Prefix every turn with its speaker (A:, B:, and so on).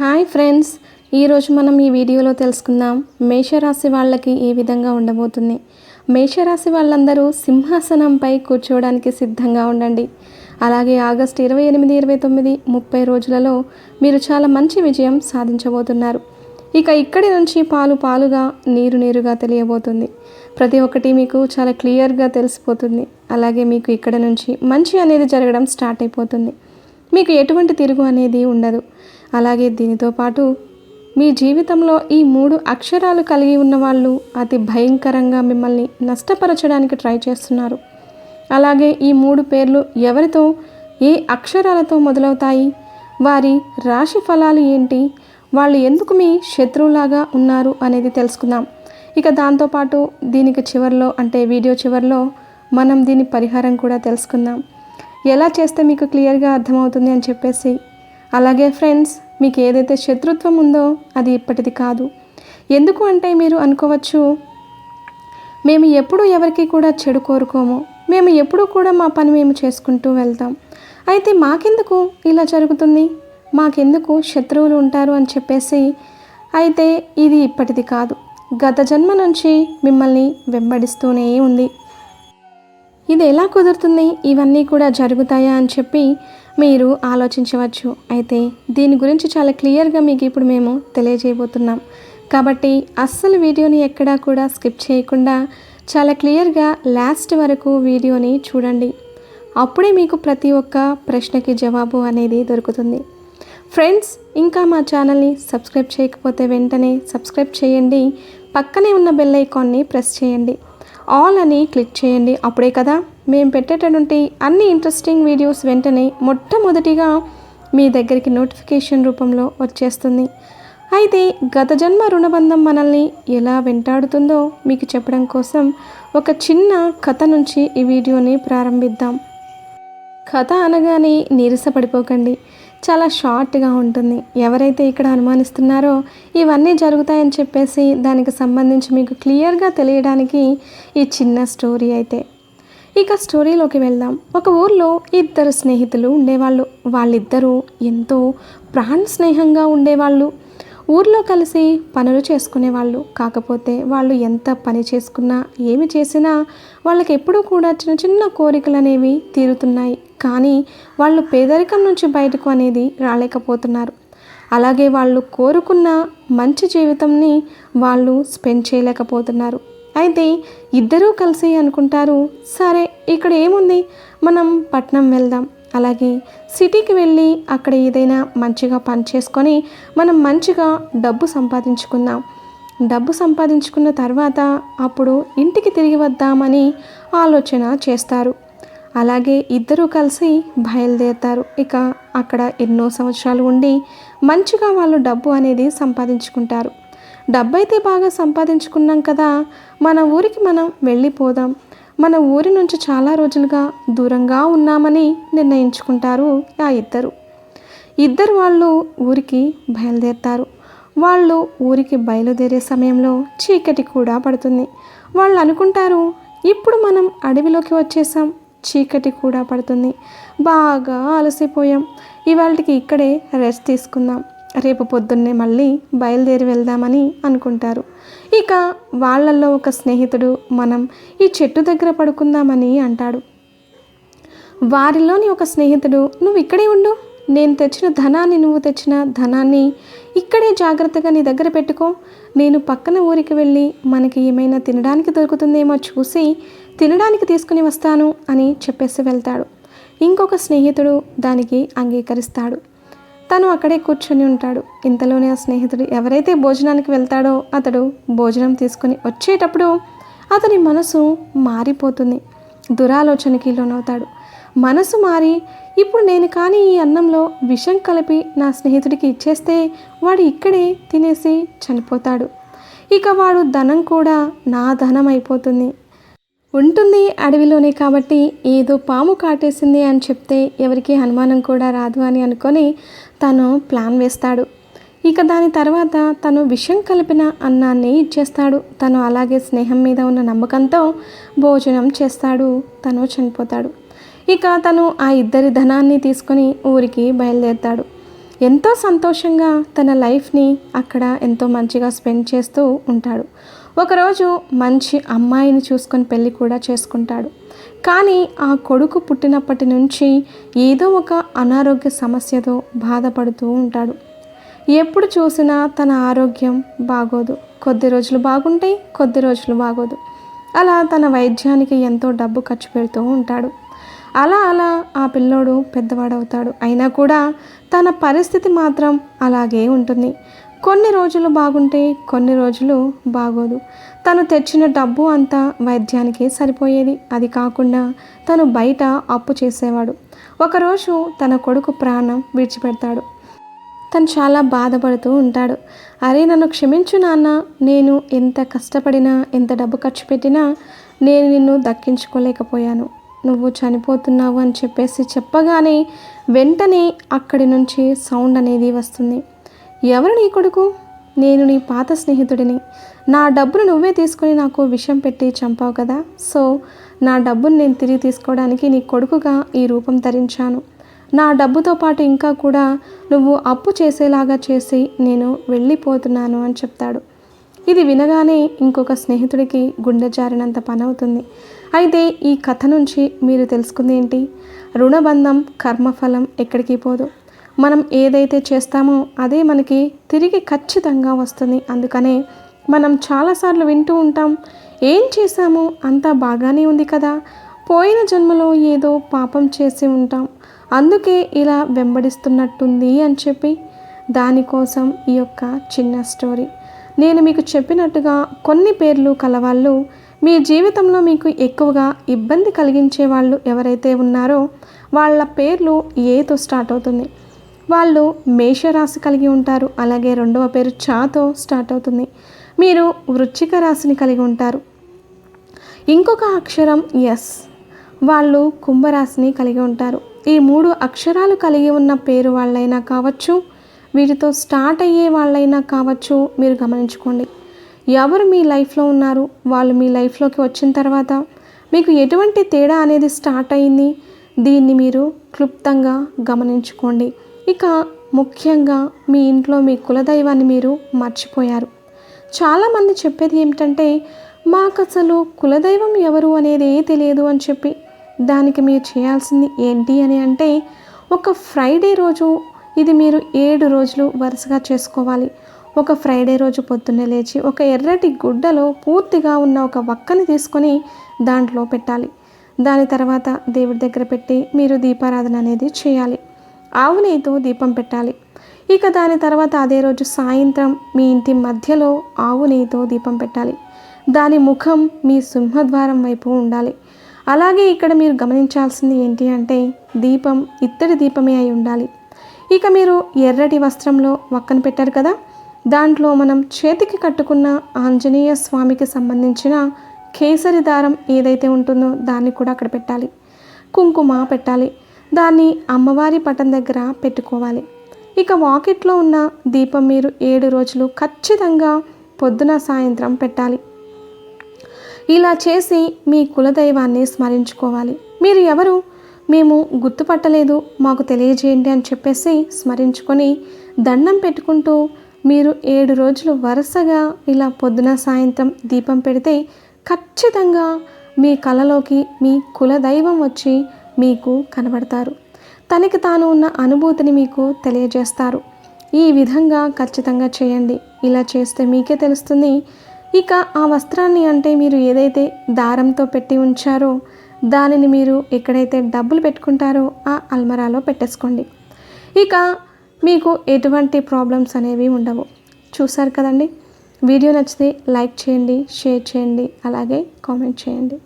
A: Hi friends ఈరోజు మనం ఈ వీడియోలో తెలుసుకుందాం మేషరాశి వాళ్ళకి ఏ విధంగా ఉండబోతుంది. మేషరాశి వాళ్ళందరూ సింహాసనంపై కూర్చోవడానికి సిద్ధంగా ఉండండి. అలాగే ఆగస్టు ఇరవై ఎనిమిది ఇరవై తొమ్మిది ముప్పై రోజులలో మీరు చాలా మంచి విజయం సాధించబోతున్నారు. ఇక ఇక్కడి నుంచి పాలు పాలుగా నీరు నీరుగా తెలియబోతుంది. ప్రతి ఒక్కటి మీకు చాలా క్లియర్గా తెలిసిపోతుంది. అలాగే మీకు ఇక్కడ నుంచి మంచి అనేది జరగడం స్టార్ట్ అయిపోతుంది. మీకు ఎటువంటి తిరుగు అనేది ఉండదు. అలాగే దీనితో పాటు మీ జీవితంలో ఈ మూడు అక్షరాలు కలిగి ఉన్న వాళ్ళు అతి భయంకరంగా మిమ్మల్ని నష్టపరచడానికి ట్రై చేస్తున్నారు. అలాగే ఈ మూడు పేర్లు ఎవరితో ఏ అక్షరాలతో మొదలవుతాయి? వారి రాశి ఫలాలు ఏంటి? వాళ్ళు ఎందుకు మీ శత్రువులాగా ఉన్నారు అనేది తెలుసుకుందాం. ఇక దాంతోపాటు దీనికి చివరిలో అంటే వీడియో చివరిలో మనం దీని పరిహారం కూడా తెలుసుకుందాం. ఎలా చేస్తే మీకు క్లియర్గా అర్థమవుతుంది అని చెప్పేసి. అలాగే ఫ్రెండ్స్ మీకు ఏదైతే శత్రుత్వం ఉందో అది ఇప్పటిది కాదు. ఎందుకు అంటే మీరు అనుకోవచ్చు మేము ఎప్పుడు ఎవరికి కూడా చెడు కోరుకోము. మేము ఎప్పుడూ కూడా మా పని మేము చేసుకుంటూ వెళ్తాం. అయితే మాకెందుకు ఇలా జరుగుతుంది? మాకెందుకు శత్రువులు ఉంటారు అని చెప్పేసి అయితే ఇది ఇప్పటిది కాదు. గత జన్మ నుంచి మిమ్మల్ని వెంబడిస్తూనే ఉంది. ఇది ఎలా కుదురుతుంది? ఇవన్నీ కూడా జరుగుతాయా అని చెప్పి మీరు ఆలోచించవచ్చు. అయితే దీని గురించి చాలా క్లియర్గా మీకు ఇప్పుడు మేము తెలియజేయబోతున్నాం. కాబట్టి అస్సలు వీడియోని ఎక్కడా కూడా స్కిప్ చేయకుండా చాలా క్లియర్గా లాస్ట్ వరకు వీడియోని చూడండి. అప్పుడే మీకు ప్రతి ఒక్క ప్రశ్నకి జవాబు అనేది దొరుకుతుంది. ఫ్రెండ్స్ ఇంకా మా ఛానల్ని సబ్స్క్రైబ్ చేయకపోతే వెంటనే సబ్స్క్రైబ్ చేయండి. పక్కనే ఉన్న బెల్ ఐకాన్ని ప్రెస్ చేయండి. ఆల్ అని క్లిక్ చేయండి. అప్పుడే కదా మేము పెట్టేటటువంటి అన్ని ఇంట్రెస్టింగ్ వీడియోస్ వెంటనే మొట్టమొదటిగా మీ దగ్గరికి నోటిఫికేషన్ రూపంలో వచ్చేస్తుంది. అయితే గత జన్మ రుణబంధం మనల్ని ఎలా వెంటాడుతుందో మీకు చెప్పడం కోసం ఒక చిన్న కథ నుంచి ఈ వీడియోని ప్రారంభిద్దాం. కథ అనగానే నీరసపడిపోకండి. చాలా షార్ట్గా ఉంటుంది. ఎవరైతే ఇక్కడ అనుమానిస్తున్నారో ఇవన్నీ జరుగుతాయని చెప్పేసి దానికి సంబంధించి మీకు క్లియర్గా తెలియడానికి ఈ చిన్న స్టోరీ అయితే. ఇక స్టోరీలోకి వెళ్దాం. ఒక ఊర్లో ఇద్దరు స్నేహితులు ఉండేవాళ్ళు. వాళ్ళిద్దరూ ఎంతో ప్రాణ స్నేహంగా ఉండేవాళ్ళు. ఊర్లో కలిసి పనులు చేసుకునేవాళ్ళు. కాకపోతే వాళ్ళు ఎంత పని చేసుకున్నా ఏమి చేసినా వాళ్ళకి ఎప్పుడూ కూడా చిన్న చిన్న కోరికలు అనేవి తీరుతున్నాయి. కానీ వాళ్ళు పేదరికం నుంచి బయటకు అనేది రాలేకపోతున్నారు. అలాగే వాళ్ళు కోరుకున్న మంచి జీవితంని వాళ్ళు స్పెండ్ చేయలేకపోతున్నారు. అయితే ఇద్దరూ కలిసి అనుకుంటారు. సరే ఇక్కడ ఏముంది? మనం పట్నం వెళ్దాం. అలాగే సిటీకి వెళ్ళి అక్కడ ఏదైనా మంచిగా పని చేసుకొని మనం మంచిగా డబ్బు సంపాదించుకుందాం. డబ్బు సంపాదించుకున్న తర్వాత అప్పుడు ఇంటికి తిరిగి వద్దామని ఆలోచన చేస్తారు. అలాగే ఇద్దరూ కలిసి బయలుదేరుతారు. ఇక అక్కడ ఎన్నో సంవత్సరాలు ఉండి మంచిగా వాళ్ళు డబ్బు అనేది సంపాదించుకుంటారు. డబ్బైతే బాగా సంపాదించుకున్నాం కదా మన ఊరికి మనం వెళ్ళిపోదాం. మన ఊరి నుంచి చాలా రోజులుగా దూరంగా ఉన్నామని నిర్ణయించుకుంటారు ఆ ఇద్దరు. ఇద్దరు వాళ్ళు ఊరికి బయలుదేరుతారు. వాళ్ళు ఊరికి బయలుదేరే సమయంలో చీకటి కూడా పడుతుంది. వాళ్ళు అనుకుంటారు ఇప్పుడు మనం అడవిలోకి వచ్చేసాం చీకటి కూడా పడుతుంది. బాగా అలసిపోయాం. ఇవాళకి ఇక్కడే రెస్ట్ తీసుకుందాం. రేపు పొద్దున్నే మళ్ళీ బయలుదేరి వెళ్దామని అనుకుంటారు. ఇక వాళ్ళల్లో ఒక స్నేహితుడు మనం ఈ చెట్టు దగ్గర పడుకుందామని అంటాడు. వారిలోని ఒక స్నేహితుడు నువ్వు ఇక్కడే ఉండు. నేను తెచ్చిన ధనాన్ని నువ్వు తెచ్చిన ధనాన్ని ఇక్కడే జాగ్రత్తగా నీ దగ్గర పెట్టుకో. నేను పక్కన ఊరికి వెళ్ళి మనకి ఏమైనా తినడానికి దొరుకుతుందేమో చూసి తినడానికి తీసుకుని వస్తాను అని చెప్పేసి వెళ్తాడు. ఇంకొక స్నేహితుడు దానికి అంగీకరిస్తాడు. తను అక్కడే కూర్చొని ఉంటాడు. ఇంతలోనే ఆ స్నేహితుడు ఎవరైతే భోజనానికి వెళ్తాడో అతడు భోజనం తీసుకుని వచ్చేటప్పుడు అతని మనసు మారిపోతుంది. దురాలోచనకి లోనవుతాడు. మనసు మారి ఇప్పుడు నేను కానీ ఈ అన్నంలో విషం కలిపి నా స్నేహితుడికి ఇచ్చేస్తే వాడు ఇక్కడే తినేసి చనిపోతాడు. ఇక వాడు ధనం కూడా నా ధనం అయిపోతుంది. ఉంటుంది అడవిలోనే కాబట్టి ఏదో పాము కాటేసింది అని చెప్తే ఎవరికి అనుమానం కూడా రాదు అని అనుకొని తను ప్లాన్ వేస్తాడు. ఇక దాని తర్వాత తను విషం కలిపిన అన్నాన్ని ఇచ్చేస్తాడు. తను అలాగే స్నేహం మీద ఉన్న నమ్మకంతో భోజనం చేస్తాడు. తను చనిపోతాడు. ఇక తను ఆ ఇద్దరి ధనాన్ని తీసుకొని ఊరికి బయలుదేరుతాడు. ఎంతో సంతోషంగా తన లైఫ్ని అక్కడ ఎంతో మంచిగా స్పెండ్ చేస్తూ ఉంటాడు. ఒకరోజు మంచి అమ్మాయిని చూసుకొని పెళ్ళి కూడా చేసుకుంటాడు. కానీ ఆ కొడుకు పుట్టినప్పటి నుంచి ఏదో ఒక అనారోగ్య సమస్యతో బాధపడుతూ ఉంటాడు. ఎప్పుడు చూసినా తన ఆరోగ్యం బాగోదు. కొద్ది రోజులు బాగుంటాయి కొద్ది రోజులు బాగోదు. అలా తన వైద్యానికి ఎంతో డబ్బు ఖర్చు పెడుతూ ఉంటాడు. అలా అలా ఆ పిల్లోడు పెద్దవాడవుతాడు. అయినా కూడా తన పరిస్థితి మాత్రం అలాగే ఉంటుంది. కొన్ని రోజులు బాగుంటే కొన్ని రోజులు బాగోదు. తను తెచ్చిన డబ్బు అంతా వైద్యానికి సరిపోయేది. అది కాకుండా తను బయట అప్పు చేసేవాడు. ఒకరోజు తన కొడుకు ప్రాణం విడిచిపెడతాడు. తను చాలా బాధపడుతూ ఉంటాడు. అరే నన్ను క్షమించు నాన్న. నేను ఎంత కష్టపడినా ఎంత డబ్బు ఖర్చు పెట్టినా నేను నిన్ను దక్కించుకోలేకపోయాను. నువ్వు చనిపోతున్నావు అని చెప్పేసి చెప్పగానే వెంటనే అక్కడి నుంచి సౌండ్ అనేది వస్తుంది. ఎవరు నీ కొడుకు? నేను నీ పాత స్నేహితుడిని. నా డబ్బును నువ్వే తీసుకొని నాకు విషం పెట్టి చంపావు కదా. సో నా డబ్బును నేను తిరిగి తీసుకోవడానికి నీ కొడుకుగా ఈ రూపం ధరించాను. నా డబ్బుతో పాటు ఇంకా కూడా నువ్వు అప్పు చేసేలాగా చేసి నేను వెళ్ళిపోతున్నాను అని చెప్తాడు. ఇది వినగానే ఇంకొక స్నేహితుడికి గుండె జారినంత పనవుతుంది. అయితే ఈ కథ నుంచి మీరు తెలుసుకుంది ఏంటి? రుణబంధం కర్మఫలం ఎక్కడికి పోదు. మనం ఏదైతే చేస్తామో అదే మనకి తిరిగి ఖచ్చితంగా వస్తుంది. అందుకనే మనం చాలాసార్లు వింటూ ఉంటాం ఏం చేశామో అంతా బాగానే ఉంది కదా. పోయిన జన్మలో ఏదో పాపం చేసి ఉంటాం. అందుకే ఇలా వెంబడిస్తున్నట్టుంది అని చెప్పి దానికోసం ఈ యొక్క చిన్న స్టోరీ. నేను మీకు చెప్పినట్టుగా కొన్ని పేర్లు కలవాళ్ళు మీ జీవితంలో మీకు ఎక్కువగా ఇబ్బంది కలిగించే వాళ్ళు ఎవరైతే ఉన్నారో వాళ్ళ పేర్లు ఏతో స్టార్ట్ అవుతుంది? వాళ్ళు మేషరాశి కలిగి ఉంటారు అలాగే రెండవ పేరు చాతో స్టార్ట్ అవుతుంది. మీరు వృచ్చిక రాశిని కలిగి ఉంటారు. ఇంకొక అక్షరం ఎస్. వాళ్ళు కుంభరాశిని కలిగి ఉంటారు. ఈ మూడు అక్షరాలు కలిగి ఉన్న పేరు వాళ్ళైనా కావచ్చు వీటితో స్టార్ట్ అయ్యే వాళ్ళైనా కావచ్చు మీరు గమనించుకోండి. ఎవరు మీ లైఫ్లో ఉన్నారు? వాళ్ళు మీ లైఫ్లోకి వచ్చిన తర్వాత మీకు ఎటువంటి తేడా అనేది స్టార్ట్ అయింది? దీన్ని మీరు క్లుప్తంగా గమనించుకోండి. ఇక ముఖ్యంగా మీ ఇంట్లో మీ కులదైవాన్ని మీరు మర్చిపోయారు. చాలామంది చెప్పేది ఏమిటంటే మాకు అసలు కులదైవం ఎవరు అనేది తెలియదు అని చెప్పి. దానికి మీరు చేయాల్సింది ఏంటి అని అంటే ఒక ఫ్రైడే రోజు ఇది మీరు ఏడు రోజులు వరుసగా చేసుకోవాలి. ఒక ఫ్రైడే రోజు పొద్దున్నే లేచి ఒక ఎర్రటి గుడ్డలో పూర్తిగా ఉన్న ఒక వక్కని తీసుకొని దాంట్లో పెట్టాలి. దాని తర్వాత దేవుడి దగ్గర పెట్టి మీరు దీపారాధన అనేది చేయాలి. ఆవు నెయ్యితో దీపం పెట్టాలి. ఇక దాని తర్వాత అదే రోజు సాయంత్రం మీ ఇంటి మధ్యలో ఆవు నెయ్యితో దీపం పెట్టాలి. దాని ముఖం మీ సింహద్వారం వైపు ఉండాలి. అలాగే ఇక్కడ మీరు గమనించాల్సింది ఏంటి అంటే దీపం ఇత్తడి దీపమే అయి ఉండాలి. ఇక మీరు ఎర్రటి వస్త్రంలో వక్కన పెట్టారు కదా? దాంట్లో మనం చేతికి కట్టుకున్న ఆంజనేయ స్వామికి సంబంధించిన కేసరి దారం ఏదైతే ఉంటుందో దాన్ని కూడా అక్కడ పెట్టాలి. కుంకుమ పెట్టాలి. దాన్ని అమ్మవారి పటం దగ్గర పెట్టుకోవాలి. ఇక వాకిట్లో ఉన్న దీపం మీరు ఏడు రోజులు ఖచ్చితంగా పొద్దున సాయంత్రం పెట్టాలి. ఇలా చేసి మీ కులదైవాన్ని స్మరించుకోవాలి. మీరు ఎవరు? మేము గుర్తుపట్టలేదు మాకు తెలియజేయండి అని చెప్పేసి స్మరించుకొని దండం పెట్టుకుంటూ మీరు ఏడు రోజులు వరుసగా ఇలా పొద్దున సాయంత్రం దీపం పెడితే ఖచ్చితంగా మీ కళలోకి మీ కులదైవం వచ్చి మీకు కనబడతారు. తనకి తాను ఉన్న అనుభూతిని మీకు తెలియజేస్తారు. ఈ విధంగా ఖచ్చితంగా చేయండి. ఇలా చేస్తే మీకే తెలుస్తుంది ఇక ఆ వస్త్రాన్ని అంటే మీరు ఏదైతే దారంతో పెట్టి ఉంచారో దానిని మీరు ఎక్కడైతే డబ్బులు పెట్టుకుంటారో ఆ అల్మరాలో పెట్టేసుకోండి. ఇక మీకు ఎటువంటి ప్రాబ్లమ్స్ అనేవి ఉండవు. చూసారు కదండి? వీడియో నచ్చితే లైక్ చేయండి షేర్ చేయండి అలాగే కామెంట్ చేయండి.